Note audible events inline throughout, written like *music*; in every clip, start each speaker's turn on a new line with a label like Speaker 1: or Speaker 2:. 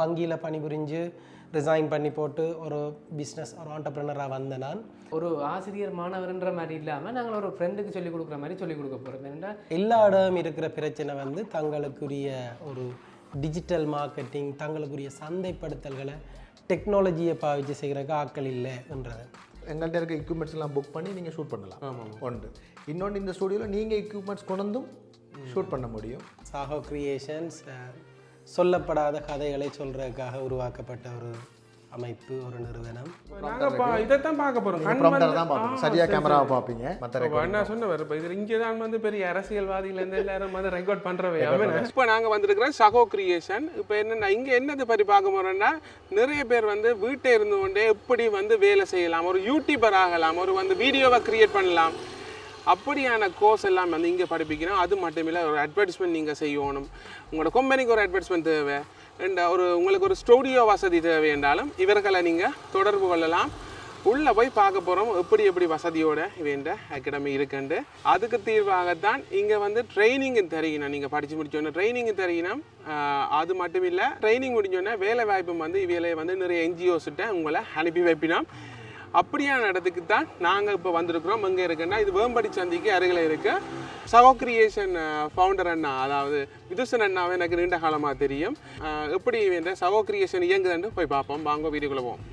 Speaker 1: வங்கியில் பணிபுரிஞ்சு ரிசைன் பண்ணி போட்டு ஒரு பிஸ்னஸ் ஒரு ஆண்டர்பிரினராக வந்த நான்.
Speaker 2: ஒரு ஆசிரியர் மாணவர்ன்ற மாதிரி இல்லாமல் நாங்கள் ஒரு ஃப்ரெண்டுக்கு சொல்லிக் கொடுக்குற மாதிரி சொல்லிக் கொடுக்க போகிறோம் ஏன்னா
Speaker 1: எல்லா இடம் இருக்கிற பிரச்சனை வந்து தங்களுக்குரிய ஒரு டிஜிட்டல் மார்க்கெட்டிங் தங்களுக்குரிய சந்தைப்படுத்தல்களை டெக்னாலஜியை பாவிச்சு செய்கிறக்கு ஆட்கள் இல்லைன்றது.
Speaker 3: எங்கள்கிட்ட இருக்க எக்யூப்மெண்ட்ஸ் எல்லாம் புக் பண்ணி நீங்கள் ஷூட் பண்ணலாம். ஒன்று. இன்னொன்று இந்த ஸ்டுடியோவில் நீங்கள் எக்யூப்மெண்ட்ஸ் கொண்டுந்தும் ஷூட் பண்ண முடியும்.
Speaker 1: சாஹோ கிரியேஷன்ஸ் சொல்லப்படாத கதைகளை சொல்கிறதுக்காக உருவாக்கப்பட்ட ஒரு அமைப்பு ஒரு நிறுவனம்.
Speaker 4: நாங்கள் பா இதைத்தான் பார்க்க போகிறோம்
Speaker 3: சரியாக கேமராவை பார்ப்பீங்க மற்ற
Speaker 4: என்ன சொன்னவர் இப்போ இது இங்கே தான் வந்து பெரிய அரசியல்வாதிகள் எல்லாரும் வந்து ரெக்கார்ட் பண்ணுறவை இப்போ நாங்கள் வந்திருக்கிறோம் சகோ கிரியேஷன் இப்போ என்னென்னா இங்கே என்னது பற்றி பார்க்க போகிறோம்னா நிறைய பேர் வந்து வீட்டை இருந்து கொண்டே எப்படி வந்து வேலை செய்யலாம் ஒரு யூடியூபர் ஆகலாம் ஒரு வந்து வீடியோவை கிரியேட் பண்ணலாம். அப்படியான கோர்ஸ் எல்லாம் வந்து இங்கே படிப்பிக்கிறோம் அது மட்டுமில்லை ஒரு அட்வர்டைஸ்மெண்ட் நீங்கள் செய்யணும். உங்களோட கம்பெனிக்கு ஒரு அட்வர்டைஸ்மெண்ட் தேவை. and ஒரு உங்களுக்கு ஒரு ஸ்டூடியோ வசதி தேவை என்றாலும் இவர்களை நீங்கள் தொடர்பு கொள்ளலாம். உள்ளே போய் பார்க்க போகிறோம் எப்படி எப்படி வசதியோட வேண்ட அகாடமி இருக்குண்டு அதுக்கு தீர்வாகத்தான் இங்கே வந்து ட்ரைனிங்கு தெரியணும். நீங்கள் படித்து முடிச்சோன்னே ட்ரைனிங் தெரியணும். அது மட்டும் இல்லை ட்ரைனிங் முடிஞ்சோடனே வேலை வாய்ப்பும் வந்து இவையில வந்து நிறைய என்ஜிஓஸ்கிட்ட உங்களை அனுப்பி வைப்பினோம். அப்படியான இடத்துக்கு தான் நாங்கள் இப்போ வந்திருக்கிறோம். எங்கே இருக்குன்னா இது வேம்படி சந்திக்கு அருகில் இருக்கு. சவோ கிரியேஷன் ஃபவுண்டர் அண்ணா அதாவது விதுசன் அண்ணாவை எனக்கு நீண்ட காலமாக தெரியும். எப்படி இந்த சவோ கிரியேஷன் இயங்குதுன்னு போய் பார்ப்போம். வாங்க வீடியோக்குள்ள போவோம்.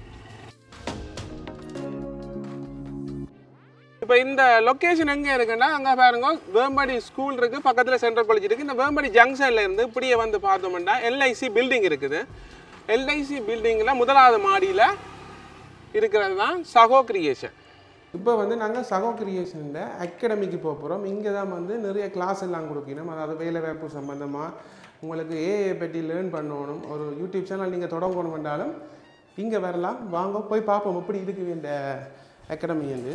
Speaker 4: இப்போ இந்த லொக்கேஷன் எங்கே இருக்குன்னா அங்கே பாருங்க வேம்படி ஸ்கூல் இருக்குது பக்கத்தில் சென்ட்ரல் காலேஜ் இருக்குது இந்த வேம்படி ஜங்ஷனில் இருந்து இப்படியே வந்து பார்த்தோம்னா எல்ஐசி பில்டிங் இருக்குது. எல்ஐசி பில்டிங்கில் முதலாவது மாடியில் இருக்கிறது தான் சகோ கிரியேஷன் இப்போ வந்து நாங்கள் சகோ கிரியேஷனில் அகாடமிக்கு போக போகிறோம் இங்கே தான் வந்து நிறைய கிளாஸ் எல்லாம் கொடுக்கணும். அதாவது வேலை வாய்ப்பு சம்மந்தமாக உங்களுக்கு ஏஐ பற்றி லேர்ன் பண்ணணும். ஒரு யூடியூப் சேனல் நீங்கள் தொடங்கணும் என்றாலும் இங்கே வரலாம். வாங்க போய் பார்ப்போம். எப்படி இருக்கு இந்த அகாடமி வந்து?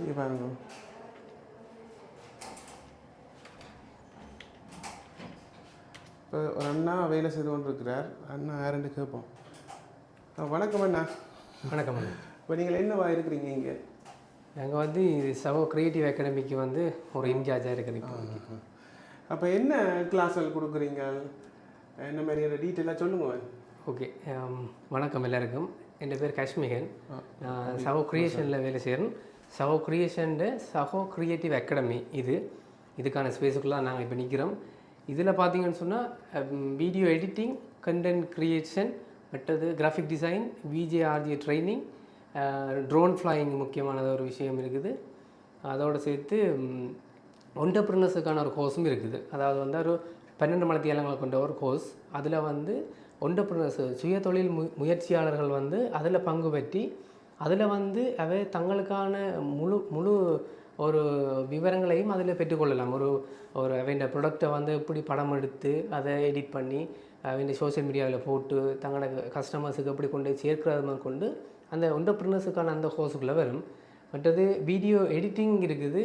Speaker 4: இங்கே பாருங்க. இப்போ ஒரு அண்ணா வேலை செய்து கொண்டு இருக்கிறார் அண்ணா யாருன்னு கேட்போம்? வணக்கம் அண்ணா.
Speaker 2: வணக்கம்
Speaker 4: இப்போ நீங்கள் என்னவா இருக்கிறீங்க இங்கே?
Speaker 2: நாங்கள் வந்து இது சவோ கிரியேட்டிவ் அகாடமிக்கு வந்து ஒரு இன்சார்ஜாக இருக்கிறோம் இப்போ
Speaker 4: அப்போ என்ன கிளாஸ்கள் கொடுக்குறீங்க? என்ன மாதிரியான டீட்டெயிலாக சொல்லுங்க.
Speaker 2: ஓகே வணக்கம் எல்லாருக்கும். என் பேர் காஷ்மிகன். நான் சவோ கிரியேஷனில் வேலை செய்கிறேன். சவோ கிரியேஷன்ட சகோ கிரியேட்டிவ் அகாடமி இது. இதுக்கான ஸ்பேஸுக்குள்ள நாங்கள் இப்போ நிற்கிறோம். இதில் பார்த்தீங்கன்னு சொன்னால் வீடியோ எடிட்டிங் கண்டென்ட் க்ரியேஷன் மற்றது graphic design V J R G training drone flying முக்கியமானது ஒரு விஷயம் இருக்குது. அதோடு சேர்த்து ஒண்டர்பிரினர்ஸுக்கான ஒரு கோர்ஸும் இருக்குது. அதாவது வந்து ஒரு பன்னெண்டு மணி தேலங்களை கொண்ட ஒரு கோர்ஸ் அதில் வந்து ஒண்டர்பிரினர்ஸ் சுய தொழில் மு முயற்சியாளர்கள் வந்து அதில் பங்கு பற்றி அதில் வந்து அவை தங்களுக்கான முழு முழு ஒரு விவரங்களையும் அதில் பெற்றுக்கொள்ளலாம். ஒரு ஒரு அவன் ப்ரொடக்டை வந்து எப்படி படம் எடுத்து அதை எடிட் பண்ணி அவன் சோஷியல் மீடியாவில் போட்டு தங்களோட கஸ்டமர்ஸுக்கு எப்படி கொண்டு போய் சேர்க்கிறது முதல் கொண்டு அந்த ஒண்டர்பிரினர்ஸுக்கான அந்த கோர்ஸுக்குள்ளே வரும். மற்றது வீடியோ எடிட்டிங் இருக்குது.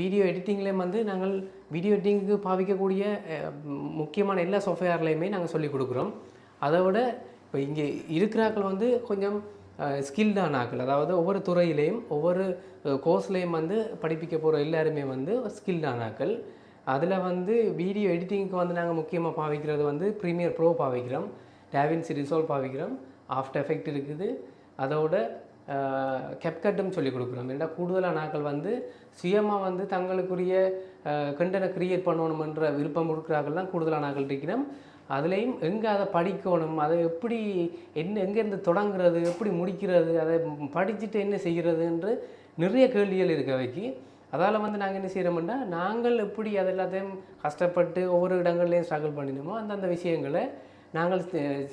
Speaker 2: வீடியோ எடிட்டிங்லேயும் வந்து நாங்கள் வீடியோ எடிட்டிங்க்கு பாவிக்கக்கூடிய முக்கியமான எல்லா சாஃப்ட்வேர்லையுமே நாங்கள் சொல்லிக் கொடுக்குறோம். அதை விட இப்போ இங்கே இருக்கிறாக்கள் வந்து கொஞ்சம் ஸ்கில்டான ஆக்கள் அதாவது ஒவ்வொரு துறையிலையும் ஒவ்வொரு கோர்ஸ்லேயும் வந்து படிப்பிக்க போகிற எல்லாருமே வந்து ஸ்கில்டான ஆக்கள் அதில் வந்து வீடியோ எடிட்டிங்க்கு வந்து நாங்கள் முக்கியமாக பாவிக்கிறது வந்து ப்ரீமியர் ப்ரோ பாவிக்கிறோம். டேவின்சி ரிசால்வ் பாவிக்கிறோம். ஆஃப்டர் எஃபெக்ட் இருக்குது. அதோட கெப்கட்டும் சொல்லி கொடுக்குறோம். ஏன்னா கூடுதலான நாட்கள் வந்து சுயமாக வந்து தங்களுக்குரிய கண்டனை க்ரியேட் பண்ணணுமென்ற விருப்பம் கொடுக்குறாங்கலாம் கூடுதலான நாட்கள் இருக்கிறோம். அதுலேயும் எங்கே அதை படிக்கணும்? அதை எப்படி என்ன எங்கேருந்து தொடங்குறது? எப்படி முடிக்கிறது? அதை படிச்சுட்டு என்ன செய்கிறதுன்ற நிறைய கேள்விகள் இருக்க வைக்கி. அதால் வந்து நாங்கள் என்ன செய்கிறோம்னா நாங்கள் எப்படி அது எல்லாத்தையும் கஷ்டப்பட்டு ஒவ்வொரு இடங்கள்லையும் ஸ்ட்ரகிள் பண்ணினோமோ அந்தந்த விஷயங்களை நாங்கள்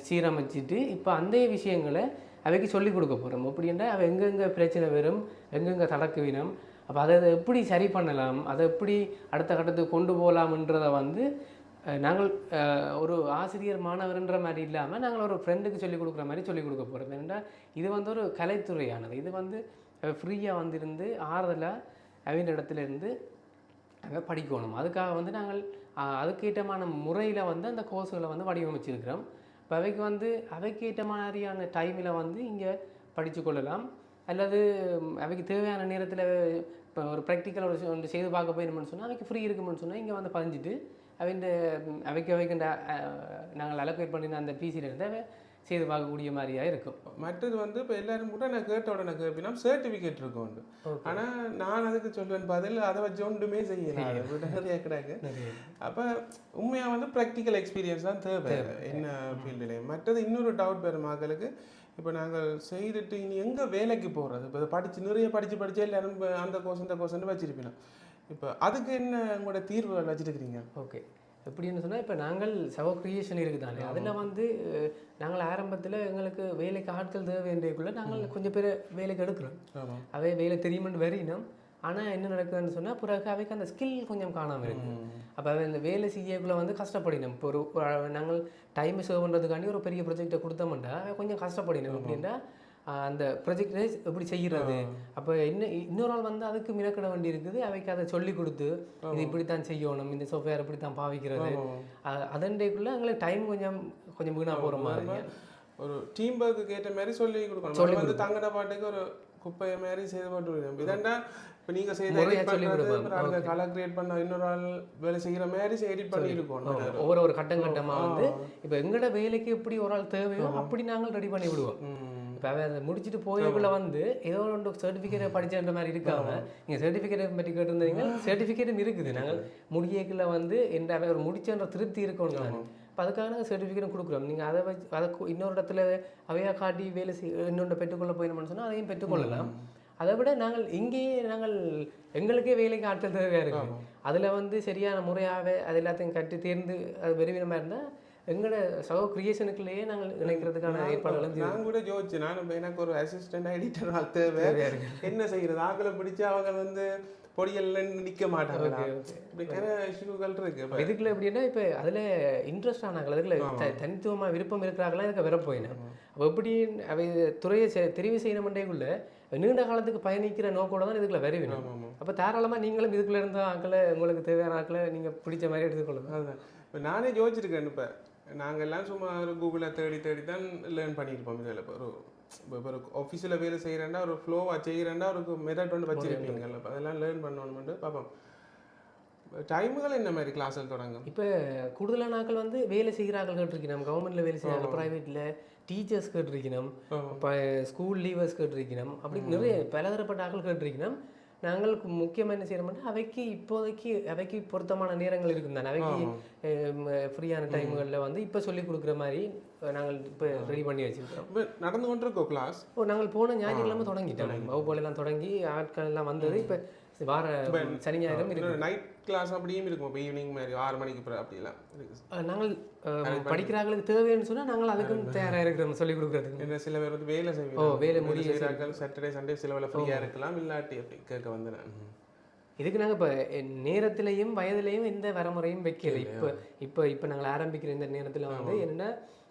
Speaker 2: சீரமைச்சிட்டு இப்போ அந்த விஷயங்களை அவைக்கு சொல்லிக் கொடுக்க போகிறோம் அப்படின்னா அவள் எங்கெங்கே பிரச்சனை வரும் எங்கெங்கே தடக்கு வினம் அப்போ அதை அதை எப்படி சரி பண்ணலாம்? அதை எப்படி அடுத்த கட்டத்துக்கு கொண்டு போகலாம்ன்றதை வந்து நாங்கள் ஒரு ஆசிரியர் மாணவர்ன்ற மாதிரி இல்லாமல் நாங்கள் ஒரு ஃப்ரெண்டுக்கு சொல்லிக் கொடுக்குற மாதிரி சொல்லிக் கொடுக்க போகிறோம் ஏன்னா இது வந்து ஒரு கலைத்துறையானது. இது வந்து ஃப்ரீயாக வந்திருந்து ஆறுதலாக அவங்க இடத்துல இருந்து அங்கே படிக்கணும். அதுக்காக வந்து நாங்கள் அதுக்கேற்றமான முறையில் வந்து அந்த கோர்ஸுகளை வந்து வடிவமைச்சிருக்கிறோம். இப்போ அவைக்கு வந்து அவைக்கேற்ற மாதிரியான டைமில் வந்து இங்கே படித்து கொள்ளலாம். அல்லது அவைக்கு தேவையான நேரத்தில் இப்போ ஒரு ப்ராக்டிக்கல் ஒரு செய்து பார்க்க போயிருமோன்னு சொன்னால் அவைக்கு ஃப்ரீ இருக்குமென்னு சொன்னால் இங்கே வந்து பதிஞ்சிட்டு அவன் அவைக்கு அவைக்கின்ற நாங்கள் அலோகேட் பண்ணின அந்த பிசியில் இருந்து அவன் செய்து பார்க்கக்கூடிய மாதிரியா இருக்கும்.
Speaker 4: மற்றது வந்து இப்போ எல்லாரும் கூட நான் கேட்ட உடனே கேட்பினா சர்டிஃபிகேட் இருக்கும் உண்டு. ஆனால் நான் அதுக்கு சொல்வேன் பதில் அதை வச்சு ஒன்றுமே செய்யலாம் நிறைய. கிடக்கு அப்போ உண்மையாக வந்து ப்ராக்டிக்கல் எக்ஸ்பீரியன்ஸ் தான் தேவை. என்ன ஃபீல்டுல மற்றது இன்னொரு டவுட் பெறும் மக்களுக்கு இப்போ நாங்கள் செய்துட்டு இனி எங்கே வேலைக்கு போகிறது இப்போ படித்து நிறைய படித்து படித்து எல்லாரும் அந்த கோர்ஸ் இந்த கோர்ஸ்ன்னு வச்சிருப்பீங்க இப்போ அதுக்கு என்ன உங்களோட தீர்வுகள் வச்சிருக்கிறீங்க?
Speaker 2: ஓகே. எப்படின்னு சொன்னால் இப்போ நாங்கள் சவோ கிரியேஷன் இருக்குதானே? அதில் வந்து நாங்கள் ஆரம்பத்தில் எங்களுக்கு வேலைக்கு ஆட்கள் தேவைன்றதுக்குள்ள நாங்கள் கொஞ்சம் பேர் வேலைக்கு எடுக்கிறோம். அவை வேலை தெரியுமென்று வரையினோம் ஆனால் என்ன நடக்குதுன்னு சொன்னால் பிறகு அவைக்கு அந்த ஸ்கில் கொஞ்சம் காணாமல் இருக்கு. அப்போ அவன் இந்த வேலை செய்யக்குள்ள வந்து கஷ்டப்படினோம். இப்போ ஒரு நாங்கள் டைம் சேவ் பண்ணுறதுக்காண்டி ஒரு பெரிய ப்ரொஜெக்டை கொடுத்தோம்னா கொஞ்சம் கஷ்டப்படினோம். அப்படின்னா அந்த ப்ரொஜெக்டை எப்படி செய்கிறது அப்போ என்ன இன்னொரு ஆள் வந்து அதுக்கு மினக்கிட வேண்டி இருக்குது அவைக்கு அதை சொல்லி கொடுத்து இது இப்படி தான் செய்யணும். இந்த சாஃப்ட்வேர் இப்படி தான் பாவிக்கிறது அதன்றைக்குள்ளே எங்களுக்கு டைம் கொஞ்சம் கொஞ்சம் வீணாக போகிற மாதிரி.
Speaker 4: ஒரு டீம் ஒர்க்கு ஏற்ற மாதிரி சொல்லி கொடுக்கணும். வந்து தங்கட பாட்டுக்கு ஒரு குப்பையை மாதிரி செய்து போட்டு இதண்டா இப்போ நீங்கள் செய்த அந்த கலர் கிரியேட் பண்ண இன்னொரு ஆள் வேலை செய்கிற மாதிரி எடிட் பண்ணி இருக்கணும்
Speaker 2: ஒவ்வொரு ஒரு கட்டம் கட்டமாக வந்து இப்போ எங்களோட வேலைக்கு எப்படி ஒரு ஆள் தேவையோ அப்படி நாங்கள் ரெடி பண்ணி விடுவோம். இப்போ அவன் அதை முடிச்சுட்டு போயக்குள்ள வந்து ஏதோ ஒன்று சர்டிஃபிகேட் படிச்சன்ற மாதிரி இருக்காம நீங்கள் சர்டிஃபிகேட் பற்றி கேட்டிருந்தீங்க சர்டிஃபிகேட்டும் இருக்குது. நாங்கள் முடியக்குள்ள வந்து எந்த அவன் ஒரு முடிச்சன்ற திருப்தி இருக்கணும் தானே இப்போ அதுக்காக நாங்கள் சர்டிஃபிகேட் கொடுக்குறோம். நீங்கள் அதை வச்சு அதை இன்னொரு இடத்துல அவையா காட்டி வேலை செய் இன்னொன்று பெற்றுக்கொள்ள போயிடணும்னு சொன்னால் அதையும் பெற்றுக்கொள்ளலாம். அதை விட நாங்கள் இங்கேயே நாங்கள் எங்களுக்கே வேலைக்கு ஆட்கள் தேவையாக இருக்கு. அதில் வந்து சரியான முறையாகவே அது எல்லாத்தையும் கட்டி தேர்ந்து அது வெறுவினமாக இருந்தால் எங்களோட சகோ கிரியேஷனுக்குள்ளேயே நாங்கள் இணைக்கிறதுக்கான ஏற்பாடுகளும்.
Speaker 4: நான் கூட யோசிச்சேன் நான் இப்ப எனக்கு ஒரு அசிஸ்டன்ட் எடிட்டர் தேவை. என்ன செய்யறது? ஆக்களை பிடிச்சு அவங்க வந்து பொடியல்ல நிக்க மாட்டாங்க இஷ்யூகள் இருக்கு.
Speaker 2: இதுக்குள்ள எப்படின்னா இப்போ அதில் இன்ட்ரெஸ்ட் ஆனாங்களா? அதுக்குள்ள த- தனித்துவமா விருப்பம் இருக்கிறாங்களா? இதுக்கு வர போயினேன் அப்போ எப்படி அவை துறையை தெரிவு செய்யணுமெண்டேக்குள்ள நீண்ட காலத்துக்கு பயணிக்கிற நோக்கோட தான் இதுக்குள்ள வருவினோம் அப்போ தாராளமாக நீங்களும் இதுக்குள்ள இருந்த ஆக்களை உங்களுக்கு தேவையான ஆக்களை நீங்கள் பிடிச்ச மாதிரி எடுத்துக்கொள்ளலாம்
Speaker 4: அதுதான் இப்போ நானே யோசிச்சிருக்கேன் இப்போ. நாங்கள் எல்லாம் சும்மா ஒரு கூகுளில் தேடி தேடி தான் லேர்ன் பண்ணியிருப்போம் இதில். ஒரு இப்போ ஒரு ஆஃபீஸில் வேலை செய்கிறேன்டா ஒரு ஃப்ளோவாக செய்கிறேன்டா ஒரு மெத்தட் ஒன்று வச்சிருப்பீங்கல்ல அதெல்லாம் லேர்ன் பண்ணணும்னு பார்ப்போம். டைமுகள் என்ன மாதிரி கிளாஸில் தொடங்கும்?
Speaker 2: இப்போ கூடுதலான ஆட்கள் வந்து வேலை செய்கிறார்கள் கேட்டிருக்கணும். கவர்மெண்ட்டில் வேலை செய்கிறாங்க ப்ரைவேட்டில் டீச்சர்ஸ் கேட்டிருக்கணும். இப்போ ஸ்கூல் லீவர்ஸ் கேட்டிருக்கணும். அப்படி நிறைய பலதரப்பட்ட ஆட்கள் கேட்டிருக்கணும். நாங்கள் முக்கியமாக என்ன செய்யணும்னா அவைக்கு இப்போதைக்கு அவைக்கு பொருத்தமான நேரங்கள் இருக்கும் தானே அவைக்கு ஃப்ரீயான டைம்களில் வந்து இப்போ சொல்லி கொடுக்குற மாதிரி நாங்கள் இப்போ ரெடி பண்ணி வச்சுருக்கோம்
Speaker 4: இப்போ நடந்து கொண்டிருக்கோம் கிளாஸ்
Speaker 2: இப்போ நாங்கள் போன ஞாயிற்றுக்கிழமை தொடங்கிட்டோம். வகுப்புகள் எல்லாம் தொடங்கி ஆட்கள் எல்லாம் வந்தது. இப்போ வார சனி இருக்கு.
Speaker 4: நைட் கிளாஸ் அப்படியும் இருக்கும். இப்போ ஈவினிங் மாதிரி ஆறு மணிக்கு பிறகு அப்படிலாம்
Speaker 2: நாங்கள் அஹ், படிக்கிறாங்களுக்கு தேவைன்னு சொன்னால் நாங்கள் அதுக்கும் தயாராக இருக்கிறோம் சொல்லிக் கொடுக்குறதுக்கு.
Speaker 4: என்ன சில பேர் வந்து வேலை
Speaker 2: ஓ,
Speaker 4: செய்வாங்க
Speaker 2: வேலை முடிய
Speaker 4: செய்கிறார்கள் சாட்டர்டே சண்டே சில வேலை ஃப்ரீயாக இருக்கலாம். இல்லாட்டி அப்படி கேட்க வந்து நான்
Speaker 2: இதுக்கு நாங்கள் இப்போ நேரத்திலையும் வயதிலையும் எந்த வரமுறையும் வைக்கல. இப்போ இப்போ இப்போ நாங்கள் ஆரம்பிக்கிற இந்த நேரத்தில் வந்து என்னென்னா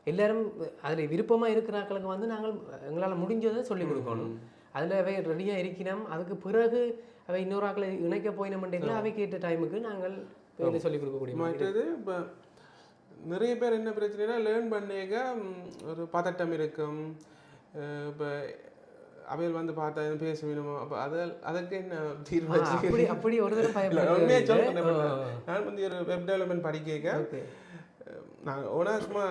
Speaker 2: எல்லாரும் அதில் விருப்பமாக இருக்கிறாக்களுக்கு வந்து நாங்கள் எங்களால் முடிஞ்சதை சொல்லிக் கொடுக்கணும். அதில் ரெடியாக இருக்கணும் அதுக்கு பிறகு அவை இன்னொரு ஆக்களை இணைக்க போயினோம்ன்றீங்களா அவை கேட்ட டைமுக்கு நாங்கள் இதை சொல்லிக் கொடுக்கக்கூடிய மாதிரி
Speaker 4: மற்றது இப்போ நிறைய பேர் என்ன பிரச்சனைனா லேர்ன் பண்ணேங்க ம், ஒரு பதட்டம் இருக்கும். இப்போ அவையில் வந்து பார்த்தா பேச வேணுமோ அப்போ அதை அதுக்கு என்ன தீர்வு
Speaker 2: அப்படி அப்படி ஒரு தடவை
Speaker 4: நான் வந்து ஒரு வெப் டெவலப்மெண்ட் படிக்க நான் ஓனா சும்மா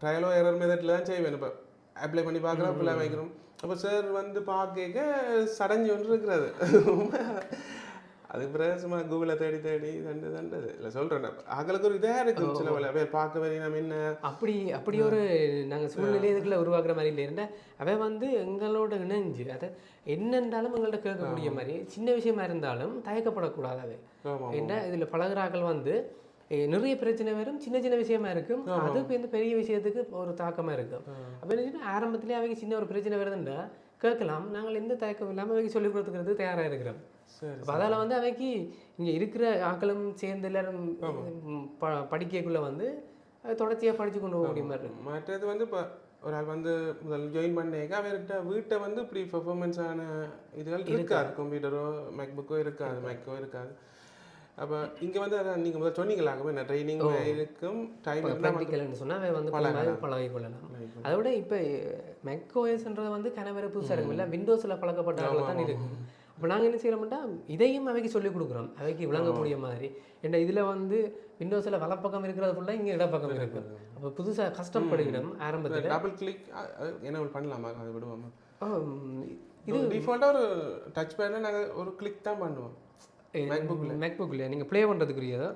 Speaker 4: ட்ரையலோ எரர் மெத்தடில் தான் செய்வேன். இப்போ அப்ளை பண்ணி பார்க்குறோம் அப்ளை வைக்கிறோம். அப்போ சார் வந்து பார்க்க சடஞ்சு ஒன்று இருக்கிறது. அதுக்கு பிறகு சும்மா கூகுளில் தேடி தேடி தண்டு தண்டது. இல்லை சொல்கிறேன் அங்களுக்கு ஒரு இதாக இருக்கும் சில வேலை பேர் பார்க்க வரையும் நம்ம என்ன?
Speaker 2: அப்படி அப்படி ஒரு நாங்கள் சூழ்நிலை இதுக்குள்ள உருவாக்குற மாதிரி இல்லை. இருந்தால் அவன் வந்து எங்களோட இணைஞ்சு அதை என்னென்றாலும் எங்கள்கிட்ட கேட்கக்கூடிய மாதிரி சின்ன விஷயமா இருந்தாலும் தயக்கப்படக்கூடாது
Speaker 4: ஆமாம்
Speaker 2: ஏன்னா இதில் பழகுறாக்கள் வந்து நிறைய பிரச்சனை வரும் சின்ன சின்ன விஷயமா இருக்கும். அதுக்கு இந்த பெரிய விஷயத்துக்கு ஒரு தாக்கமா இருக்கும். அப்போ என்ன ஆரம்பத்திலே அவங்க சின்ன ஒரு பிரச்சனை வருதுன்னா கேட்கலாம். நாங்கள் எந்த தயக்கம் இல்லாமல் அவைக்கு சொல்லிக் கொடுத்துக்கிறது தயாராக இருக்கிறோம். அதால் வந்து அவைக்கு இங்கே இருக்கிற ஆக்களும் சேர்ந்து எல்லாரும் ப படிக்கக்குள்ளே வந்து தொடர்ச்சியாக படித்து கொண்டு போகக்கூடிய மாதிரி இருக்கும்
Speaker 4: மற்றது வந்து இப்போ ஒரு ஆள் வந்து முதல் ஜாயின் பண்ணேக்க அவர்கிட்ட வீட்டை வந்து இப்படி பெர்ஃபார்மன்ஸான இதுகள் இருக்காது. கம்ப்யூட்டரோ மேக்புக்கோ இருக்காது மேக்கோ இருக்காது. அப்போ இங்கே வந்து நீங்கள் முதல் சொன்னீங்களாகவே என்ன ட்ரைனிங் இருக்கும் டைம்
Speaker 2: ப்ராக்டிக்கல்னு சொன்னால் அவன் வந்து பழகி கொள்ளலாம். அதை விட இப்போ மெக்கோஎஸ்ன்றது வந்து கனவர புதுசாக இருக்கும் இல்லை விண்டோஸில் பழக்கப்பட்ட ஆட்கள் தான் இருக்கு. அப்போ நாங்கள் என்ன செய்கிறோம்னா இதையும் அவைக்கு சொல்லிக் கொடுக்குறோம். அவைக்கு விளங்கக்கூடிய மாதிரி. ஏன்னா இதில் வந்து விண்டோஸில் வலப்பக்கம் இருக்கிறது ஃபுல்லாக இங்கே இடப்பக்கம் இருக்கு. அப்போ புதுசாக கஷ்டப்படுகிறோம் ஆரம்பத்தில்
Speaker 4: டபுள் கிளிக் என்ன பண்ணலாமா? அதை விடுவோமா?
Speaker 2: இது
Speaker 4: இது டிஃபால்ட்டாக ஒரு டச் பேடில் நாங்கள் ஒரு கிளிக் தான் பண்ணுவோம்.
Speaker 2: மேக்புக்கில் மேக்புக்கில் நீங்கள் ப்ளே பண்ணுறதுக்குரியதோ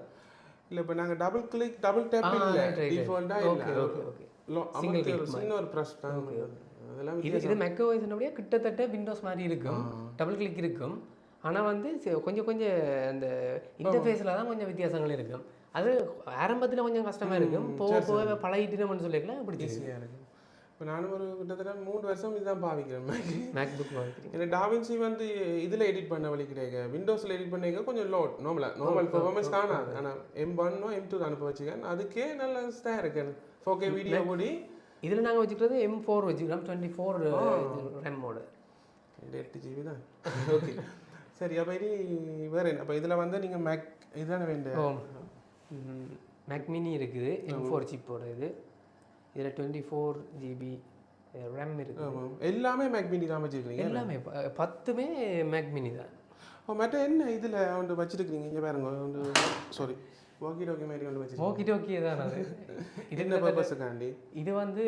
Speaker 4: இல்லை இப்போ நாங்கள் டபுள் கிளிக் டபுள் டேப் இல்லை. டிஃபால்ட்டாக
Speaker 2: okay, okay.
Speaker 4: லோ அமர்த்தி ஒரு சின்ன ஒரு ப்ரெஸ் தான். அதெல்லாம்
Speaker 2: இது இது மெக்கோவைஸ் அப்படியே கிட்டத்தட்ட விண்டோஸ் மாதிரி இருக்கும். டபுள் கிளிக் இருக்கும். ஆனால் வந்து கொஞ்சம் கொஞ்சம் அந்த இன்டர்ஃபேஸில் தான் கொஞ்சம் வித்தியாசங்கள் இருக்கும். அது ஆரம்பத்தில் கொஞ்சம் கஷ்டமாக இருக்கும். போக போக பழகிட்டுனோம்னு சொல்லிக்கலாம் பிடிச்சிருக்கு
Speaker 4: இப்போ நானும் ஒரு கிட்டத்தட்ட மூணு வருஷம் இதுதான் பாவிக்கிறேன். Mac.
Speaker 2: மேக்புக் வாங்கிக்கிறீங்க
Speaker 4: எனக்கு டாவின்சி வந்து இதில் எடிட் பண்ண வழி கிடையாது விண்டோஸில் எடிட் பண்ணிக்க கொஞ்சம் லோட் நார்மலாக நார்மல் பெர்ஃபார்மன்ஸ் காணாது. ஆனால் எம் ஒன்னோ எம் டூ அனுப்ப வச்சுக்கேன். அதுக்கே நல்ல தான் இருக்கு. ஃபோர் கே வீடியோ கூடி
Speaker 2: இதில் நாங்கள் வச்சுக்கிறது எம் ஃபோர் வச்சுக்கிறோம். டுவெண்ட்டி ஃபோர் ரேமோட
Speaker 4: எட்டு ஜிபி தான். ஓகே சரி அப்போ இனி வேறு என்ன? அப்போ இதில் வந்து நீங்கள் மேக் இதுதானே வேண்டிய?
Speaker 2: மேக் மினி இருக்குது. எம் ஃபோர் சிப்போட இது. இதில் டுவெண்ட்டி ஃபோர் ஜிபி ரேம் இருக்குது.
Speaker 4: எல்லாமே மேக் மினி தான் வச்சுருக்கீங்க
Speaker 2: எல்லாமே பத்துமே மேக் மினி தான்.
Speaker 4: மற்ற என்ன இதில் வந்து வச்சுருக்கீங்க இங்கே பாருங்க சாரி வாக்கி டாக்கி மாதிரி ஒன்று வச்சுருக்கீங்க.
Speaker 2: ஓகே டோக்கியே தான் அது. *laughs*
Speaker 4: இது என்ன பர்பஸுக்காண்டி
Speaker 2: இது வந்து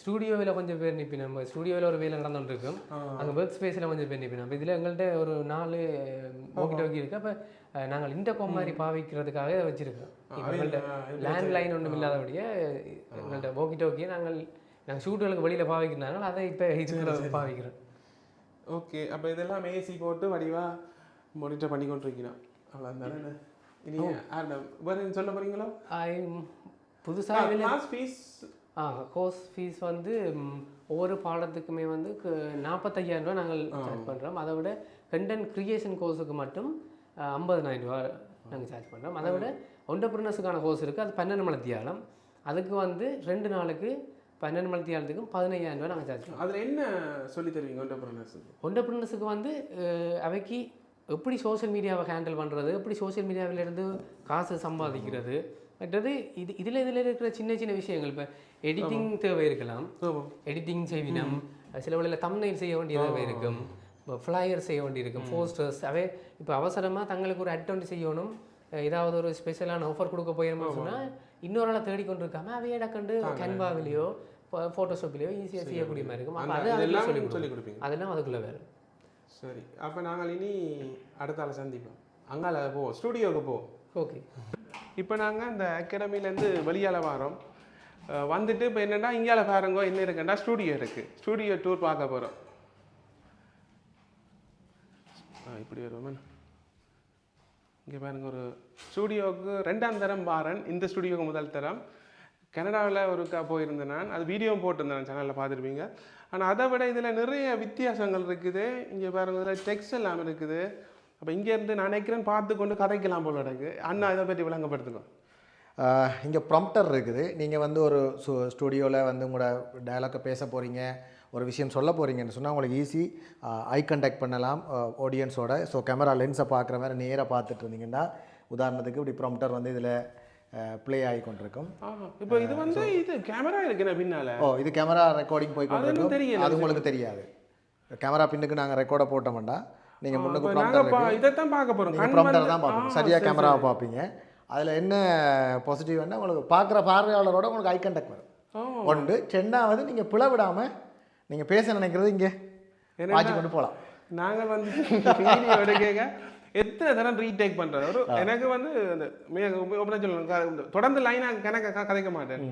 Speaker 2: ஸ்டூடியோவில் கொஞ்சம் பேர் நிற்பி நம்ம ஸ்டூடியோவில் ஒரு வேலை நடந்துட்டு இருக்கும் அங்கே ஒர்க் ஸ்பேஸில் கொஞ்சம் பேர் நிற்பி நம்ம இதில் எங்கள்கிட்ட ஒரு நாலு ஓகி டோக்கி இருக்குது அப்போ நாங்கள் இன்டர்காம் மாதிரி பாவிக்கிறதுக்காக வச்சுருக்கோம். எங்கள்கிட்ட லேண்ட் லைன் ஒன்றும் இல்லாதபடியே எங்கள்கிட்ட ஓகி டோக்கியை நாங்கள் நாங்கள் ஷூட்டுகளுக்கு வெளியில் பாவிக்கிறாங்க அதை இப்போ இதுக்குள்ள பாவிக்கிறோம்.
Speaker 4: ஓகே அப்போ இதெல்லாம் ஏசி போட்டு வடிவாக மானிட்டர் பண்ணி கொண்டிருக்கிறோம். அவ்வளோ இனி வேறு என்ன சொல்ல போகிறீங்களோ
Speaker 2: புதுசாக
Speaker 4: கிளாஸ் ஃபீஸ்
Speaker 2: ஆ கோர்ஸ் ஃபீஸ் வந்து ஒவ்வொரு பாடத்துக்குமே வந்து நாற்பத்தையாயிரம் ரூபா நாங்கள் சார்ஜ் பண்ணுறோம் அதை விட கண்டென்ட் கிரியேஷன் கோர்ஸுக்கு மட்டும் ஐம்பதனாயிரம் ரூபா நாங்கள் சார்ஜ் பண்ணுறோம் அதை விட ஒண்டர்பிரினர்ஸுக்கான கோர்ஸ் இருக்குது அது பன்னெண்டு மணி தியாலம் அதுக்கு வந்து ரெண்டு நாளுக்கு பன்னெண்டு மணி தியாலத்துக்கும் பதினையாயிரம் ரூபா நாங்கள் சார்ஜ் பண்ணுறோம்
Speaker 4: அதில் என்ன சொல்லி தருவீங்க ஒண்டர்பிரனர்ஸுக்கு?
Speaker 2: ஒண்டர்பிரினர்ஸுக்கு வந்து அவைக்கு எப்படி சோஷியல் மீடியாவை ஹேண்டில் பண்ணுறது எப்படி சோஷியல் மீடியாவிலேருந்து காசு சம்பாதிக்கிறது? மற்றது இது இதில் இதில் இருக்கிற சின்ன சின்ன விஷயங்கள். இப்போ எடிட்டிங் தேவை இருக்கலாம். எடிட்டிங் செய்வினம். சில வேளையில் தம்னைல் செய்ய வேண்டிய தேவை இருக்கும். இப்போ ஃப்ளையர் செய்ய வேண்டியிருக்கும். போஸ்டர்ஸ் அவை இப்போ அவசரமாக தங்களுக்கு ஒரு அட்டௌண்ட் செய்யணும். ஏதாவது ஒரு ஸ்பெஷலான ஆஃபர் கொடுக்க போயிருந்தோம்னு சொன்னால் இன்னொரு ஆளை தேடிக்கொண்டு இருக்காம அவையே டக்கண்டு கேன்வாவிலையோ ஃபோட்டோஷாப்லேயோ ஈஸியாக செய்யக்கூடிய மாதிரி இருக்கும். அது
Speaker 4: இதெல்லாம்
Speaker 2: சொல்லி
Speaker 4: கொடுப்பீங்க.
Speaker 2: அதெல்லாம் அதுக்குள்ளே வேறு
Speaker 4: சரி அப்போ நாங்கள் இனி அடுத்த ஆளை சந்திப்போம். அங்கால போவோம் ஸ்டூடியோவுக்கு போவோம்
Speaker 2: ஓகே.
Speaker 4: இப்போ நாங்கள் இந்த அகாடமிலேருந்து வெளியால் வரோம். வந்துட்டு இப்போ என்னென்னா இங்கால பாருங்க என்ன இருக்குன்னா ஸ்டூடியோ இருக்குது ஸ்டூடியோ டூர் பார்க்க போகிறோம் இப்படி வருவோமே இங்கே பாருங்க ஒரு ஸ்டூடியோவுக்கு ரெண்டாம் தரம் பாரன் இந்த ஸ்டூடியோவுக்கு முதல் தரம். கனடாவில் ஒருக்கா போயிருந்தேன் நான். அது வீடியோவும் போட்டிருந்தேன் சேனலில் பார்த்துருப்பீங்க. ஆனால் அதை விட இதில் நிறைய வித்தியாசங்கள் இருக்குது. இங்கே பாருங்கள் இதில் டெக்ஸ்ட் எல்லாம் இருக்குது. அப்போ இங்கேருந்து நான் நினைக்கிறேன் பார்த்து கொண்டு கதைக்கலாம் போல இருக்கு. அண்ணா இதை பற்றி விளங்கப்படுத்துக்கோ
Speaker 3: இங்கே ப்ரம்ப்டர் இருக்குது. நீங்கள் வந்து ஒரு ஸ்டூ ஸ்டுடியோவில் வந்து உங்களோட டயலாக்கை பேச போகிறீங்க ஒரு விஷயம் சொல்ல போகிறீங்கன்னு சொன்னால் உங்களுக்கு ஈஸி ஐ கண்டாக்ட் பண்ணலாம் ஆடியன்ஸோட ஸோ கேமரா லென்ஸை பார்க்குற மாதிரி நேராக பார்த்துட்டு இருந்தீங்கன்னா உதாரணத்துக்கு இப்படி ப்ரம்ப்டர் வந்து இதில் ப்ளே ஆகி கொண்டிருக்கும்.
Speaker 4: இப்போ இது வந்து இது கேமரா இருக்குண்ணே பின்னால?
Speaker 3: ஓ இது கேமரா ரெக்கார்டிங் போய் கொண்டிருக்கும். அது உங்களுக்கு தெரியாது. கேமரா பின்னுக்கு நாங்கள் ரெக்கார்டை போட்டோம்னா நீங்கள் முன்னுக்கு ப்ராம்ப்டர்
Speaker 4: இதைத்தான் பார்க்க போகிறோம்
Speaker 3: நீங்கள் ப்ராம்ப்டர் தான் பார்ப்பீங்க சரியாக கேமராவை பார்ப்பீங்க. அதில் என்ன பாசிட்டிவ்னா உங்களுக்கு பார்க்குற பார்வையாளரோட உங்களுக்கு ஐ கண்டாக்ட் வரும். ஒன்று ரெண்டாவது நீங்கள் பிளவிடாமல் நீங்கள் பேச நினைக்கிறது இங்கே. வாட்சி கொண்டு போகலாம்
Speaker 4: நாங்கள் வந்து *laughs* வீடியோ எடுக்க எத்தனை தரம் ரீடேக் பண்ணுறது ஒரு எனக்கு வந்து அந்த சொல்லணும் தொடர்ந்து லைனாக கணக்க கதைக்க மாட்டேன்.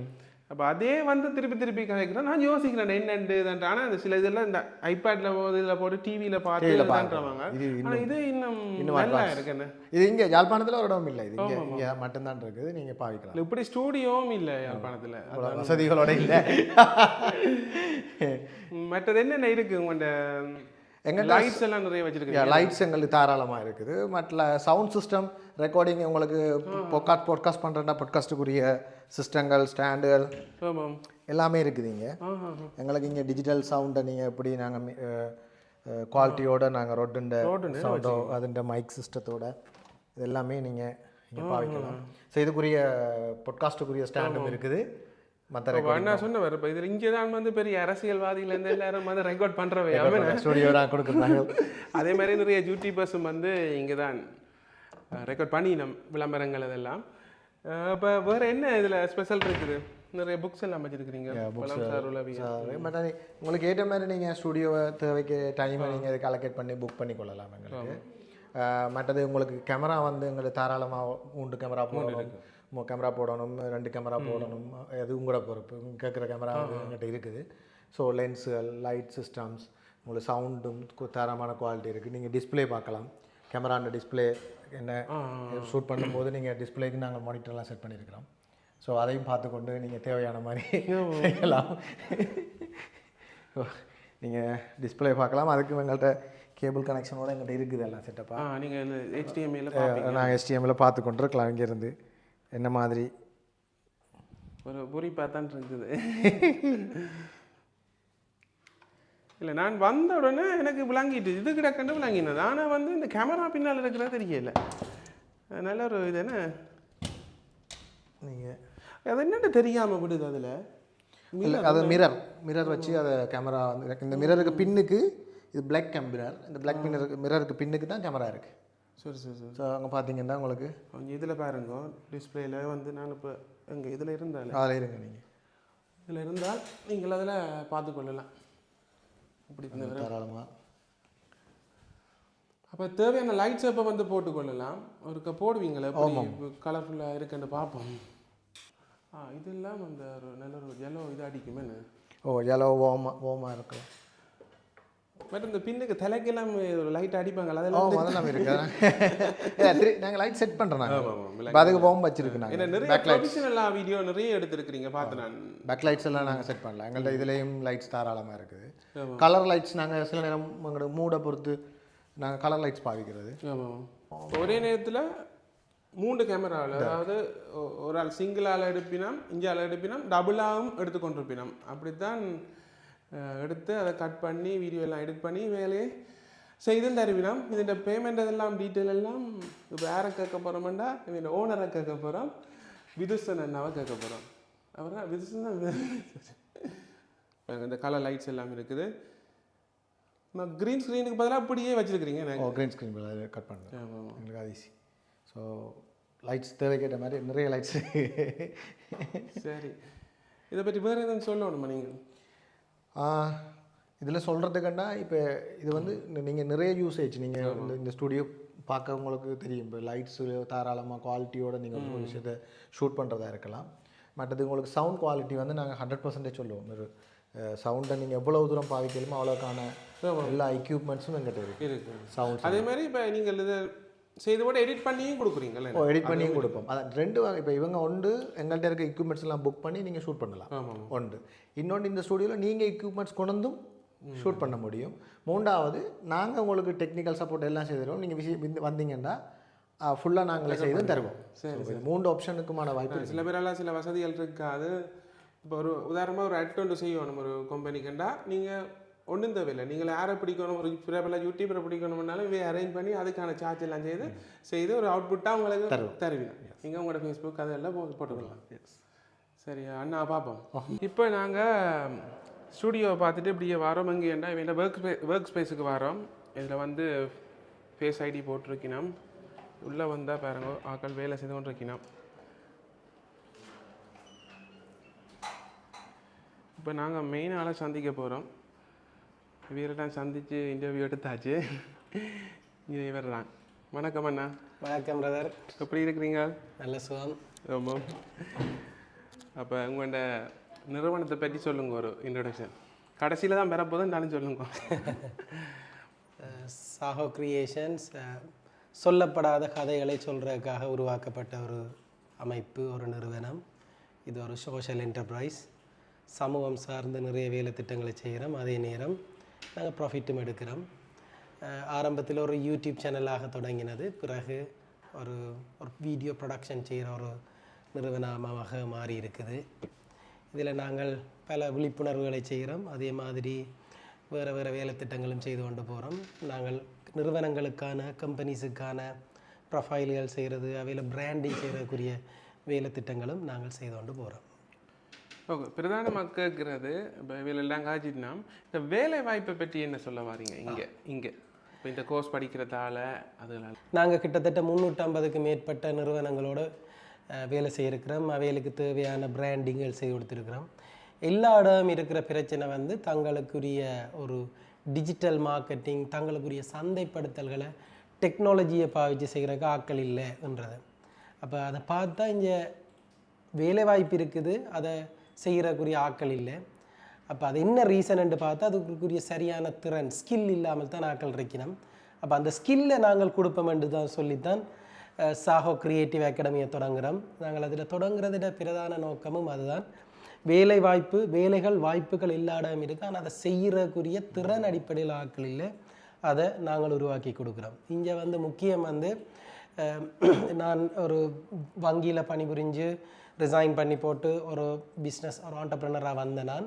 Speaker 4: அப்போ அதே வந்து திருப்பி திருப்பி கதைக்கிறேன். நான் யோசிக்கிறேன் என்னண்டு ஆனால் இந்த சில இதெல்லாம் இந்த ஐபேடில் இதில் போட்டு டிவியில் பார்த்து இதுதான்றவாங்க
Speaker 3: இது
Speaker 4: ஆனால் இது இன்னும் நல்லா. இருக்குன்னு.
Speaker 3: இது இங்கே யாழ்ப்பாணத்தில் ஒரு இடம் இல்லை. இது இங்கே இங்கே மட்டும்தான் இருக்குது. நீங்கள் பாவிக்கலாம்.
Speaker 4: இப்படி ஸ்டூடியோவும் இல்லை யாழ்ப்பாணத்தில்.
Speaker 3: வசதிகளோட இல்லை. *laughs*
Speaker 4: மற்றது என்னென்ன இருக்கு உங்கள்கிட்ட
Speaker 3: எங்கிட்ட
Speaker 4: லைட்ஸ் எல்லாம் நிறைய வச்சிருக்கீங்க
Speaker 3: லைட்ஸ் எங்களுக்கு தாராளமாக இருக்குது. மற்ற சவுண்ட் சிஸ்டம் ரெக்கார்டிங் உங்களுக்கு பொட்காஸ்ட் பாட்காஸ்ட் பண்ணுறேன்னா பாட்காஸ்ட்டுக்குரிய சிஸ்டங்கள் ஸ்டாண்டுகள் எல்லாமே இருக்குது இங்கே. எங்களுக்கு இங்கே டிஜிட்டல் சவுண்டை நீங்கள் எப்படி நாங்கள் குவாலிட்டியோட நாங்கள் ரொட்டுண்ட சவுண்டோ அதுண்ட மைக் சிஸ்டத்தோட இது எல்லாமே நீங்கள் இங்கே பாவிக்கலாம். ஸோ இதுக்குரிய பொட்காஸ்ட்டுக்குரிய ஸ்டாண்டும் இருக்குது. மற்ற
Speaker 4: அண்ணா சொன்னவர் இப்போ இதில் இங்கே தான் வந்து பெரிய அரசியல்வாதியிலேருந்து எல்லாரும் வந்து ரெக்கார்ட் பண்ணுறவை
Speaker 3: ஸ்டுடியோ தான் கொடுக்குறாங்க. *laughs*
Speaker 4: அதே மாதிரி நிறைய யூடியூபர்ஸும் வந்து இங்கே தான் ரெக்கார்ட் பண்ணினோம் விளம்பரங்கள் அதெல்லாம் இப்போ வேறு என்ன இதில் ஸ்பெஷல் இருக்குது? நிறைய புக்ஸ் எல்லாம் வச்சிருக்கிறீங்க.
Speaker 3: உங்களுக்கு ஏற்ற மாதிரி நீங்கள் ஸ்டுடியோவை தேவைக்கு டைமை நீங்கள் இதுக்கு அலோகேட் பண்ணி புக் பண்ணி கொள்ளலாம் எங்களுக்கு. மற்றது உங்களுக்கு கேமரா வந்து எங்களுக்கு தாராளமாக மூன்று கேமரா மூணு கேமரா போடணும் ரெண்டு கேமரா போடணும் அது உங்களோட பொறுப்பு. கேட்குற கேமரா எங்கிட்ட இருக்குது. ஸோ லென்ஸுகள் லைட் சிஸ்டம்ஸ் உங்களுக்கு சவுண்டும் தாராளமான குவாலிட்டி இருக்குது நீங்கள் டிஸ்ப்ளே பார்க்கலாம். கேமராண்ட டிஸ்ப்ளே என்ன ஷூட் பண்ணும்போது நீங்கள் டிஸ்ப்ளேக்கு நாங்கள் மானிட்டர்லாம் செட் பண்ணியிருக்கிறோம் ஸோ அதையும் பார்த்துக்கொண்டு நீங்கள் தேவையான மாதிரி செய்யலாம். நீங்கள் டிஸ்ப்ளே பார்க்கலாம். அதுக்கு எங்கள்கிட்ட கேபிள் கனெக்ஷனோட எங்கள்கிட்ட இருக்குது எல்லாம் செட்டப்பாக
Speaker 4: நீங்கள் பார்ப்பீங்க.
Speaker 3: நாங்கள் HTML பார்த்து கொண்டு இருக்கலாம் இங்கேருந்து. என்ன மாதிரி?
Speaker 4: ஒரு குறிப்பாக தான் இருக்குது இல்லை நான் வந்த உடனே எனக்கு விளங்கிட்டு இது கிடக்கண்டு விளங்கினது. ஆனால் வந்து இந்த கேமரா பின்னால் இருக்கிறது தெரியல. அது நல்ல ஒரு இது என்ன?
Speaker 3: நீங்கள்
Speaker 4: அது என்னட்டு தெரியாமல் விடுது அதில்.
Speaker 3: அது மிரர் மிரர் வச்சு அதை கேமரா வந்து இந்த மிரருக்கு பின்னுக்கு இது பிளாக் கேமரர் இந்த பிளாக் மிரருக்கு மிரருக்கு பின்னுக்கு தான் கேமரா இருக்குது
Speaker 4: சரி சரி சரி.
Speaker 3: ஸோ அங்கே பார்த்தீங்கன்னா உங்களுக்கு
Speaker 4: கொஞ்சம் இதில் பாருங்க டிஸ்பிளேல வந்து நான் இப்போ எங்கே இதில் இருந்தால்.
Speaker 3: அதில் இருங்க நீங்கள்
Speaker 4: இதில் இருந்தால் நீங்கள் அதில் பார்த்து கொள்ளலாம். இந்த
Speaker 3: தாராளமாக
Speaker 4: அப்போ தேவையான லைட்ஸ் அப்போ வந்து போட்டுக்கொள்ளலாம் ஒருக்க போடுவீங்களே? கலர்ஃபுல்லாக இருக்குன்னு பார்ப்போம். ஆ இதெல்லாம் அந்த ஒரு நல்ல ஒரு எல்லோ இது அடிக்குமே
Speaker 3: ஓ yellow warm warm-ஆ இருக்கும்.
Speaker 4: பட் இந்த பின்னுக்கு தலைக்கெல்லாம் லைட் அடிப்பாங்களா
Speaker 3: ஓ
Speaker 4: அதெல்லாம்
Speaker 3: அதெல்லாம் இருக்கு நாங்கள் லைட் செட் பண்ணுறோம் அதுக்கு வார்ம் வச்சிருக்கு
Speaker 4: ஏன்னா
Speaker 3: நாங்கள்
Speaker 4: நிறைய ப்ரொஃபஷனலாக வீடியோ நிறைய எடுத்திருக்கிறீங்க பார்த்து நான்.
Speaker 3: பேக் லைட்ஸ் எல்லாம் நாங்கள் செட் பண்ணலாம் எங்கள்கிட்ட இதுலேயும் லைட்ஸ் தாராளமாக இருக்குது. கலர் லைட்ஸ் நாங்கள் சில நேரம் எங்களோட மூடை பொறுத்து நாங்கள் கலர் லைட்ஸ் பாவிக்கிறது.
Speaker 4: ஒரே நேரத்தில் மூன்று கேமராவில் அதாவது ஒரு ஆள் சிங்கிள் ஆள் எடுப்பினம் இங்கே எடுப்பினம் டபுளாகவும் எடுத்துக்கொண்டிருப்பினம். அப்படித்தான் எடுத்து அதை கட் பண்ணி வீடியோ எல்லாம் எடிட் பண்ணி வேலையை செய்தும் தருவினோம். இதுண்ட பேமெண்ட் அதெல்லாம் டீட்டெயில் எல்லாம் வேற கேட்க போகிறோம்டா இவன் ஓனரை கேட்க போகிறோம் விதுசன் அண்ணாவை கேட்க போகிறோம் அப்புறம் விதுசன் இந்த கலர் லைட்ஸ் எல்லாம் இருக்குது. நான் க்ரீன் ஸ்க்ரீனுக்கு பதிலாக அப்படியே வச்சுருக்கிறீங்க
Speaker 3: நான் க்ரீன் ஸ்க்ரீன் பதிலாக கட்
Speaker 4: பண்ணுறேன்
Speaker 3: எங்களுக்கு அது ஈஸி ஸோ லைட்ஸ் தேவைக்கேட்ட மாதிரி நிறைய லைட்ஸ்
Speaker 4: சரி. இதை பற்றி வேறு எதுவும் சொல்லணுமா நீங்கள்
Speaker 3: இதில் சொல்கிறதுக்குன்னா இப்போ இது வந்து நீங்கள் நிறைய யூசேஜ் நீங்கள் இந்த இந்த ஸ்டுடியோ பார்க்க உங்களுக்கு தெரியும். இப்போ லைட்ஸு தாராளமாக குவாலிட்டியோட நீங்கள் ஒரு விஷயத்தை ஷூட் பண்ணுறதா இருக்கலாம். மற்றது உங்களுக்கு சவுண்ட் குவாலிட்டி வந்து நாங்கள் ஹண்ட்ரட் பர்சன்டேஜ் சொல்லுவோம். ஒரு சவுண்டை நீங்கள் எவ்வளவு தூரம் பாவிக்கலுமோ அவ்வளோக்கான எல்லா எக்யூப்மெண்ட்ஸும் எங்கிட்ட இருக்குது
Speaker 4: இருக்கு.
Speaker 3: சவுண்ட்
Speaker 4: அதே மாதிரி இப்போ நீங்கள் இதை செய்து கூட எடிட் பண்ணியும் கொடுக்குறீங்கல்ல
Speaker 3: ஓ எடிட் பண்ணியும் கொடுப்போம். அதான் ரெண்டு வகை இப்போ இவங்க ஒன்று எங்கள்கிட்ட இருக்க எக்யூப்மெண்ட்ஸ் எல்லாம் புக் பண்ணி நீங்கள் ஷூட் பண்ணலாம். ஒன்று இன்னொன்று இந்த ஸ்டுடியோவில் நீங்கள் எக்யூப்மெண்ட்ஸ் கொண்டு வந்தும் ஷூட் பண்ண முடியும். மூன்றாவது நாங்கள் உங்களுக்கு டெக்னிக்கல் சப்போர்ட் எல்லாம் செய்திருவோம். நீங்கள் விஷயம் வந்தீங்கன்னா ஃபுல்லாக நாங்களே செய்து தருவோம். சரி மூன்று ஆப்ஷனுக்குமான வாய்ப்பு
Speaker 4: சில பேரெல்லாம் சில வசதிகள் இருக்காது. இப்போ ஒரு உதாரணமாக ஒரு அட் ஒன்று செய்யணும் ஒரு கம்பெனிக்குண்டா நீங்கள் ஒன்றும் தேவையில்லை. நீங்கள் யாரை பிடிக்கணும்? ஒரு பிரபல யூடியூபரை பிடிக்கணும்னாலும் இவை அரேஞ்ச் பண்ணி அதுக்கான சார்ஜ் எல்லாம் செய்து செய்து ஒரு அவுட்புட்டாக உங்களுக்கு தருவீங்க. நீங்கள் உங்களோட ஃபேஸ்புக் அதெல்லாம் போட்டுக்கலாம். சரி அண்ணா பார்ப்போம். இப்போ நாங்கள் ஸ்டூடியோவை பார்த்துட்டு இப்படியே வரோம். எங்கேண்டா இவன் ஒர்க் ஸ்பே ஒர்க் ஸ்பேஸுக்கு வரோம். இதில் வந்து ஃபேஸ் ஐடி போட்டிருக்கணும். உள்ளே வந்தால் பாருங்க ஆக்கள் வேலை செய்து கொண்டு இருக்கணும் இப்போ நாங்கள் மெயின் ஆளை சந்திக்க போகிறோம் இவரெல்லாம் சந்தித்து இன்டர்வியூ எடுத்தாச்சு. இது இவர் தான் வணக்கம் அண்ணா.
Speaker 1: வணக்கம் பிரதர்
Speaker 4: எப்படி இருக்கிறீங்க?
Speaker 1: நல்ல சுகம்.
Speaker 4: ஆமாம் அப்போ உங்களோட நிறுவனத்தை பற்றி சொல்லுங்க ஒரு இன்ட்ரடக்ஷன் கடைசியில் தான் பெறப்போதும் நானும் சொல்லுங்க.
Speaker 1: சாஹோ கிரியேஷன்ஸ் சொல்லப்படாத கதைகளை சொல்கிறதுக்காக உருவாக்கப்பட்ட ஒரு அமைப்பு ஒரு நிறுவனம். இது ஒரு சோஷியல் என்டர்பிரைஸ் சமூகம் சார்ந்த நிறைய வேலை திட்டங்களை செய்கிறோம் அதே நேரம் நாங்கள் ப்ராஃபிட்டும் எடுக்கிறோம். ஆரம்பத்தில் ஒரு யூடியூப் சேனலாக தொடங்கினது. பிறகு ஒரு ஒரு வீடியோ ப்ரொடக்ஷன் செய்கிற ஒரு நிறுவனமாக மாறி இருக்குது. இதில் நாங்கள் பல விழிப்புணர்வுகளை செய்கிறோம். அதே மாதிரி வேறு வேறு வேலை திட்டங்களும் செய்து கொண்டு போகிறோம் நாங்கள் நிறுவனங்களுக்கான கம்பெனிஸுக்கான ப்ரொஃபைல்கள் செய்கிறது அவையில் பிராண்டிங் செய்கிறதுக்குரிய வேலை திட்டங்களும் நாங்கள் செய்து கொண்டு போகிறோம்
Speaker 4: ஓகே பிரதானமாக கேட்குறது இப்போ காய்ச்சிட்டுனா இந்த வேலை வாய்ப்பை பற்றி என்ன சொல்ல வாரீங்க? இங்கே இங்கே. இப்போ இந்த கோர்ஸ் படிக்கிறதால அதனால
Speaker 1: நாங்கள் கிட்டத்தட்ட முந்நூற்றம்பதுக்கு மேற்பட்ட நிறுவனங்களோட வேலை செய்திருக்கிறோம் அவைகளுக்கு தேவையான பிராண்டிங்கள் செய்து கொடுத்துருக்குறோம். எல்லா இடம் இருக்கிற பிரச்சனை வந்து தங்களுக்குரிய ஒரு டிஜிட்டல் மார்க்கெட்டிங் தங்களுக்குரிய சந்தைப்படுத்தல்களை டெக்னாலஜியை பாவிச்சு செய்கிறதுக்கு ஆட்கள் இல்லைன்றது. அப்போ அதை பார்த்தா இங்கே வேலைவாய்ப்பு இருக்குது. அதை செய்கிறக்குரிய ஆட்கள் இல்லை. அப்போ அது என்ன ரீசன்ட்டு பார்த்தா அதுக்குரிய சரியான திறன் ஸ்கில் இல்லாமல் தான் ஆட்கள் இருக்கணும் அப்போ அந்த ஸ்கில்லை நாங்கள் கொடுப்போம் என்று தான் சொல்லித்தான் சாஹோ கிரியேட்டிவ் அகாடமியை தொடங்குகிறோம் நாங்கள் அதில் தொடங்குறதிட பிரதான நோக்கமும் அதுதான். வேலை வாய்ப்பு வேலைகள் வாய்ப்புகள் எல்லா இடம் ஆனால் அதை செய்கிறக்குரிய திறன் அடிப்படையில் ஆட்கள் இல்லை. அதை நாங்கள் உருவாக்கி கொடுக்குறோம். இங்கே வந்து முக்கியம் வந்து நான் ஒரு வங்கியில் பணிபுரிஞ்சு ரிசைன் பண்ணி போட்டு ஒரு பிஸ்னஸ் ஒரு ஆண்டர்ப்ரனராக வந்த நான்.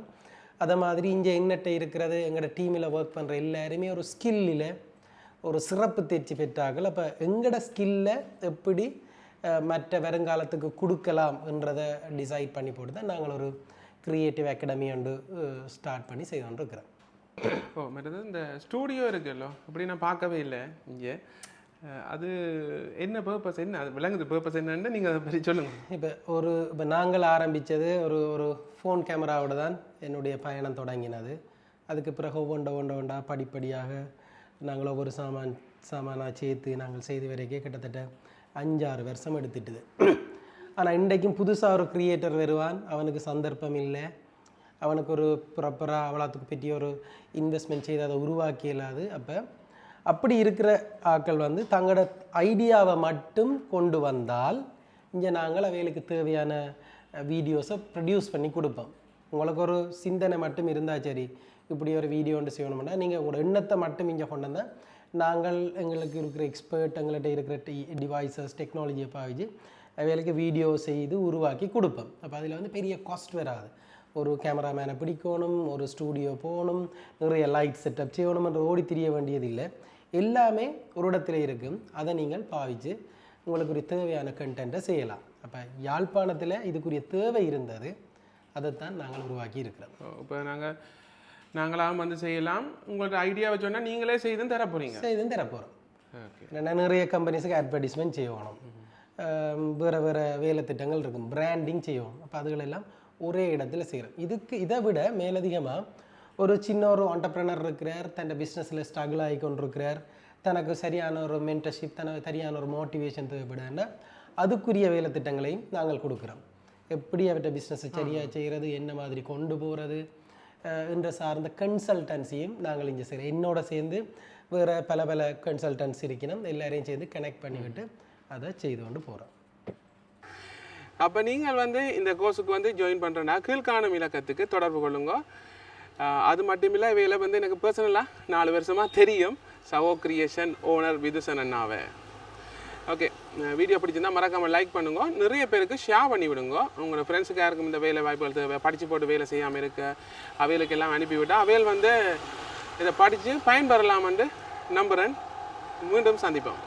Speaker 1: அதை மாதிரி இங்கே என்னட்ட இருக்கிறது எங்களோட டீமில் ஒர்க் பண்ணுற எல்லாருமே ஒரு ஸ்கில்லில் ஒரு சிறப்பு தேர்ச்சி பெற்றார்கள். அப்போ எங்களோட ஸ்கில்லை எப்படி மற்ற வருங்காலத்துக்கு கொடுக்கலாம் என்றதை டிசைட் பண்ணி போட்டு தான் நாங்கள் ஒரு க்ரியேட்டிவ் அகாடமி ஒன்று ஸ்டார்ட் பண்ணி செய்து கொண்டு இருக்கிறோம்
Speaker 4: ஓ மற்றது இந்த ஸ்டூடியோ இருக்குல்லோ அப்படி நான் பார்க்கவே இல்லை இங்கே. அது என்ன பர்பஸ் என்ன அது விளங்குது பர்பஸ் என்னன்னு நீங்கள் அதை பற்றி சொல்லுங்கள்
Speaker 1: இப்போ ஒரு இப்போ நாங்கள் ஆரம்பித்தது ஒரு ஒரு ஃபோன் கேமராவோட தான் என்னுடைய பயணம் தொடங்கினது. அதுக்கு பிறகு ஒவ்வொண்ட ஒண்ட ஒண்டா படிப்படியாக நாங்கள் ஒவ்வொரு சாமான் சாமானாக சேர்த்து நாங்கள் செய்து வரைக்கே கிட்டத்தட்ட அஞ்சாறு வருஷம் எடுத்துட்டுது. ஆனால் இன்றைக்கும் புதுசாக ஒரு க்ரியேட்டர் வருவான். அவனுக்கு சந்தர்ப்பம் இல்லை. அவனுக்கு ஒரு ப்ராப்பராக அவ்வளோத்துக்கு பற்றி ஒரு இன்வெஸ்ட்மெண்ட் செய்து அதை உருவாக்கி இல்லாது அப்போ அப்படி இருக்கிற ஆட்கள் வந்து தங்களோட ஐடியாவை மட்டும் கொண்டு வந்தால் இங்கே நாங்கள் அவைகளுக்கு தேவையான வீடியோஸை ப்ரொடியூஸ் பண்ணி கொடுப்போம். உங்களுக்கு ஒரு சிந்தனை மட்டும் இருந்தால் சரி இப்படி ஒரு வீடியோ ஒன்று செய்யணும்னா நீங்கள் உங்களோட எண்ணத்தை மட்டும் இங்கே கொண்டு வந்தால் நாங்கள் எங்களுக்கு இருக்கிற எக்ஸ்பர்ட் எங்கள்கிட்ட இருக்கிற டிவைசஸ் டெக்னாலஜியை பாவிச்சு அவைகளுக்கு வீடியோ செய்து உருவாக்கி கொடுப்போம். அப்போ அதில் வந்து பெரிய காஸ்ட் வராது. ஒரு கேமராமேனை பிடிக்கணும் ஒரு ஸ்டூடியோ போகணும் நிறைய லைட் செட்டப் செய்யணும்ன்ற ஓடி திரிய வேண்டியதில்லை. எல்லாமே ஒரு இடத்துல இருக்கும் அதை நீங்கள் பாவிச்சு உங்களுக்கு ஒரு தேவையான கண்டென்ட்டை செய்யலாம். அப்போ யாழ்ப்பாணத்தில் இதுக்குரிய தேவை இருந்தது. அதைத்தான் நாங்கள் உருவாக்கி இருக்கிறோம்.
Speaker 4: இப்போ நாங்கள் நாங்களாம் வந்து செய்யலாம். உங்களோட ஐடியாவை சொன்னால் நீங்களே செய்து தர போகிறீங்க
Speaker 1: செய்து தரப்போகிறோம்
Speaker 4: ஓகே.
Speaker 1: என்னென்னா நிறைய கம்பெனிஸுக்கு அட்வர்டைஸ்மெண்ட் செய்யணும். வேறு வேறு வேலை திட்டங்கள் இருக்கும். பிராண்டிங் செய்யணும். அப்போ அதுகளெல்லாம் ஒரே இடத்துல செய்கிறோம் இதுக்கு இதை விட மேலதிகமாக ஒரு சின்ன ஒரு ஆண்டர்ப்ரனர் இருக்கிறார் தன் பிஸ்னஸில் ஸ்ட்ரகிள் ஆகி கொண்டிருக்கிறார். தனக்கு சரியான ஒரு மென்டர்ஷிப் தனக்கு சரியான ஒரு மோட்டிவேஷன் தேவைப்படுதுன்னா அதுக்குரிய வேலை திட்டங்களையும் நாங்கள் கொடுக்குறோம். எப்படி அவர்கிட்ட பிஸ்னஸை சரியாக செய்கிறது என்ன மாதிரி கொண்டு போகிறது என்ற சார்ந்த கன்சல்டன்சியும் நாங்கள் இங்கே செய்கிறோம் என்னோட சேர்ந்து வேறு பல பல கன்சல்டன்ஸ் இருக்கணும். எல்லாரையும் சேர்ந்து கனெக்ட் பண்ணிவிட்டு அதை செய்து கொண்டு போகிறோம்
Speaker 4: அப்போ நீங்கள் வந்து இந்த கோர்ஸுக்கு வந்து ஜாயின் பண்ணுறேன்னா கீழ்காணும் இலக்கத்துக்கு தொடர்பு கொள்ளுங்க. அது மட்டும் இல்லை இவையில் வந்து எனக்கு பர்சனலாக நாலு வருஷமாக தெரியும். சவோ கிரியேஷன் ஓனர் விதுசன் அண்ணாவை. ஓகே வீடியோ பிடிச்சிருந்தா மறக்காமல் லைக் பண்ணுங்க. நிறைய பேருக்கு ஷேர் பண்ணி விடுங்க. உங்களோட ஃப்ரெண்ட்ஸுக்கு யாருக்கும் இந்த வேலை வாய்ப்புகள் தேவை? படித்து போட்டு வேலை செய்யாமல் இருக்க அவைகளுக்கு எல்லாம் அனுப்பிவிட்டால் அவைகள் வந்து இதை படித்து பயன்பெறலாம்னு நம்புகிறேன் மீண்டும் சந்திப்போம்.